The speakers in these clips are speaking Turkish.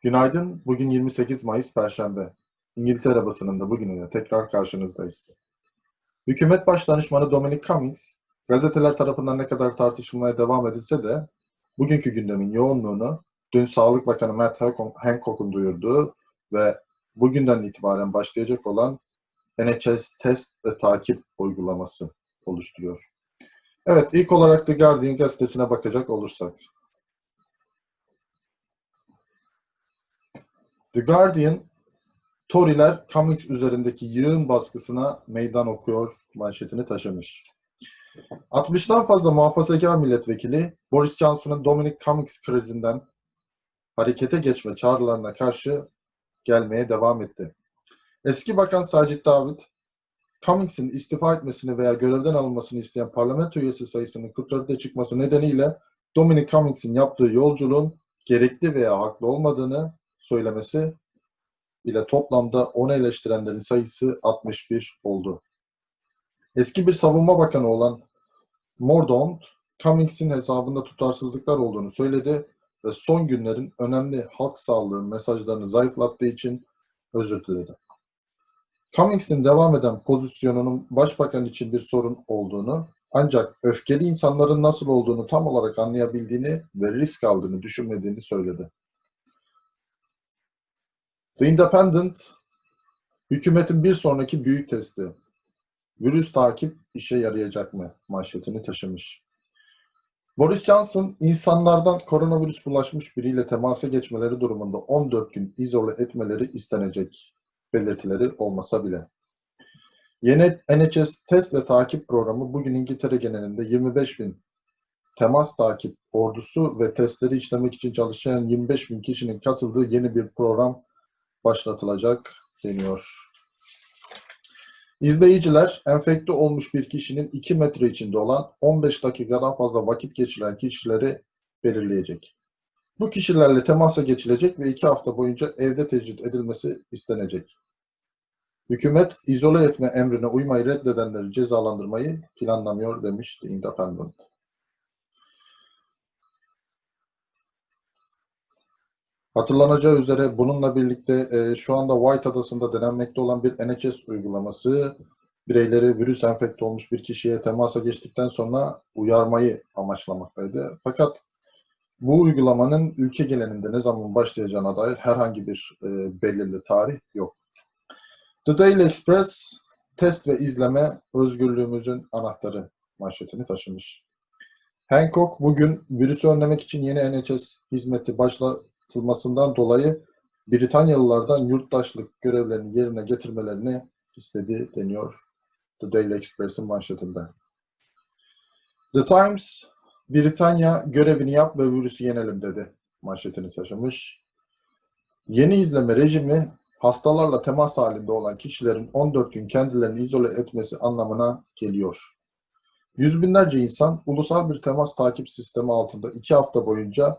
Günaydın. Bugün 28 Mayıs Perşembe. İngiltere basınında bugününe tekrar karşınızdayız. Hükümet Başdanışmanı Dominic Cummings, gazeteler tarafından ne kadar tartışılmaya devam edilse de bugünkü gündemin yoğunluğunu dün Sağlık Bakanı Matt Hancock'un duyurduğu ve bugünden itibaren başlayacak olan NHS test ve takip uygulaması oluşturuyor. Evet, ilk olarak The Guardian gazetesine bakacak olursak. The Guardian, Tory'ler Cummings üzerindeki yığın baskısına meydan okuyor manşetini taşımış. 60'tan fazla muhafazakar milletvekili Boris Johnson'ın Dominic Cummings krizinden harekete geçme çağrılarına karşı gelmeye devam etti. Eski Bakan Sacit David, Cummings'in istifa etmesini veya görevden alınmasını isteyen parlamento üyesi sayısının 44'e çıkması nedeniyle Dominic Cummings'in yaptığı yolculuğun gerekli veya haklı olmadığını söylemesi ile toplamda onu eleştirenlerin sayısı 61 oldu. Eski bir savunma bakanı olan Mordaunt, Cummings'in hesabında tutarsızlıklar olduğunu söyledi ve son günlerin önemli halk sağlığı mesajlarını zayıflattığı için özür diledi. Cummings'in devam eden pozisyonunun başbakan için bir sorun olduğunu ancak öfkeli insanların nasıl olduğunu tam olarak anlayabildiğini ve risk aldığını düşünmediğini söyledi. The Independent, hükümetin bir sonraki büyük testi. Virüs takip işe yarayacak mı? Manşetini taşımış. Boris Johnson, insanlardan koronavirüs bulaşmış biriyle temasa geçmeleri durumunda 14 gün izole etmeleri istenecek belirtileri olmasa bile. Yeni NHS test ve takip programı bugün İngiltere genelinde 25 bin temas takip ordusu ve testleri işlemek için çalışan 25 bin kişinin katıldığı yeni bir program başlatılacak deniyor. İzleyiciler, enfekte olmuş bir kişinin 2 metre içinde olan 15 dakikadan fazla vakit geçiren kişileri belirleyecek. Bu kişilerle temasa geçilecek ve 2 hafta boyunca evde tecrit edilmesi istenecek. Hükümet, izole etme emrine uymayı reddedenleri cezalandırmayı planlamıyor demiş The Independent. Hatırlanacağı üzere bununla birlikte e, şu anda White Adası'nda denenmekte olan bir NHS uygulaması bireyleri virüs enfekte olmuş bir kişiye temasa geçtikten sonra uyarmayı amaçlamaktaydı. Fakat bu uygulamanın ülke genelinde ne zaman başlayacağına dair herhangi bir e, belirli tarih yok. The Daily Express, test ve izleme özgürlüğümüzün anahtarı manşetini taşımış. Hancock bugün virüsü önlemek için yeni NHS hizmeti başlatılmasından dolayı Britanyalılardan yurttaşlık görevlerini yerine getirmelerini istedi deniyor The Daily Express'in manşetinde. The Times, Britanya görevini yap ve virüsü yenelim dedi manşetini taşımış. Yeni izleme rejimi hastalarla temas halinde olan kişilerin 14 gün kendilerini izole etmesi anlamına geliyor. Yüz binlerce insan ulusal bir temas takip sistemi altında iki hafta boyunca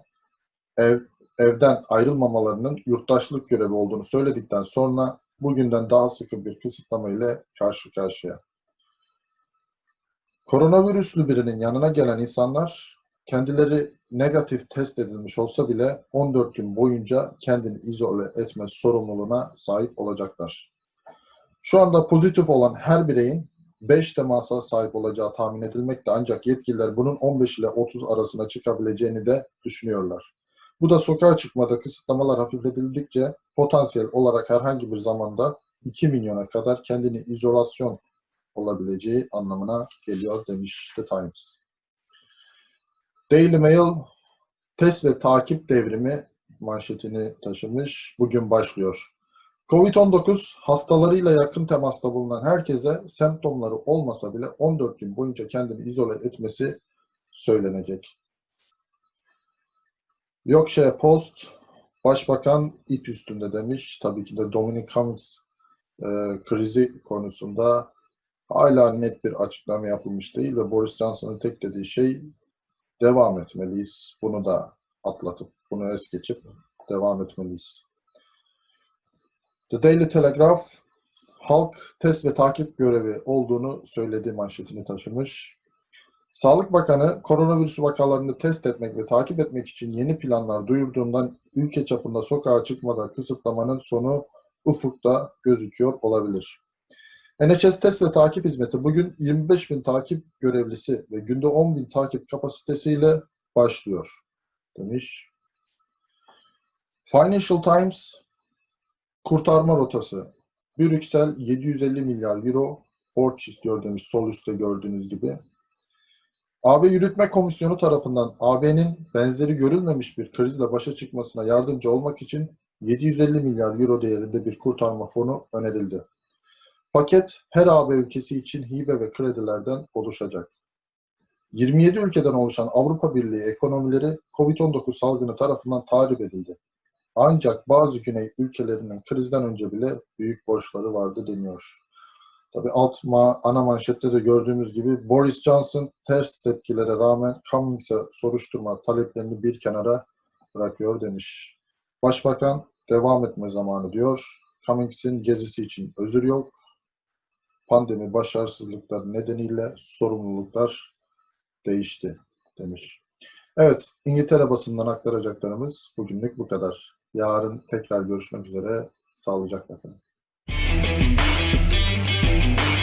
ev, evden ayrılmamalarının yurttaşlık görevi olduğunu söyledikten sonra bugünden daha sıkı bir kısıtlama ile karşı karşıya. Koronavirüslü birinin yanına gelen insanlar kendileri negatif test edilmiş olsa bile 14 gün boyunca kendini izole etme sorumluluğuna sahip olacaklar. Şu anda pozitif olan her bireyin 5 temasa sahip olacağı tahmin edilmekte ancak yetkililer bunun 15 ile 30 arasına çıkabileceğini de düşünüyorlar. Bu da sokağa çıkmada kısıtlamalar hafifletildikçe potansiyel olarak herhangi bir zamanda 2 milyona kadar kendini izolasyon olabileceği anlamına geliyor demiş The Times. Daily Mail test ve takip devrimi manşetini taşımış. Bugün başlıyor. Covid-19 hastalarıyla yakın temasta bulunan herkese semptomları olmasa bile 14 gün boyunca kendini izole etmesi söylenecek. Yorkshire Post, Başbakan ip üstünde demiş. Tabii ki de Dominic e, krizi konusunda hala net bir açıklama yapılmış değil ve Boris Johnson'ın tek dediği şey devam etmeliyiz. Bunu da atlatıp, bunu es geçip devam etmeliyiz. The Daily Telegraph, halk test ve takip görevi olduğunu söylediği manşetini taşımış. Sağlık Bakanı koronavirüs vakalarını test etmek ve takip etmek için yeni planlar duyurduğundan ülke çapında sokağa çıkmada kısıtlamanın sonu ufukta gözüküyor olabilir. NHS test ve takip hizmeti bugün 25 bin takip görevlisi ve günde 10 bin takip kapasitesiyle başlıyor demiş. Financial Times kurtarma rotası. Brüksel 750 milyar euro borç istiyor demiş sol üstte gördüğünüz gibi. AB Yürütme Komisyonu tarafından AB'nin benzeri görülmemiş bir krizle başa çıkmasına yardımcı olmak için 750 milyar euro değerinde bir kurtarma fonu önerildi. Paket her AB ülkesi için hibe ve kredilerden oluşacak. 27 ülkeden oluşan Avrupa Birliği ekonomileri COVID-19 salgını tarafından tahrip edildi. Ancak bazı güney ülkelerinin krizden önce bile büyük borçları vardı deniyor. Tabii alt ma ana manşette de gördüğümüz gibi Boris Johnson ters tepkilere rağmen Cummings'e soruşturma taleplerini bir kenara bırakıyor demiş. Başbakan devam etme zamanı diyor. Cummings'in gezisi için özür yok. Pandemi başarısızlıkları nedeniyle sorumluluklar değişti demiş. Evet, İngiltere basından aktaracaklarımız bugünlük bu kadar. Yarın tekrar görüşmek üzere. Sağlıcakla kalın. Thank you.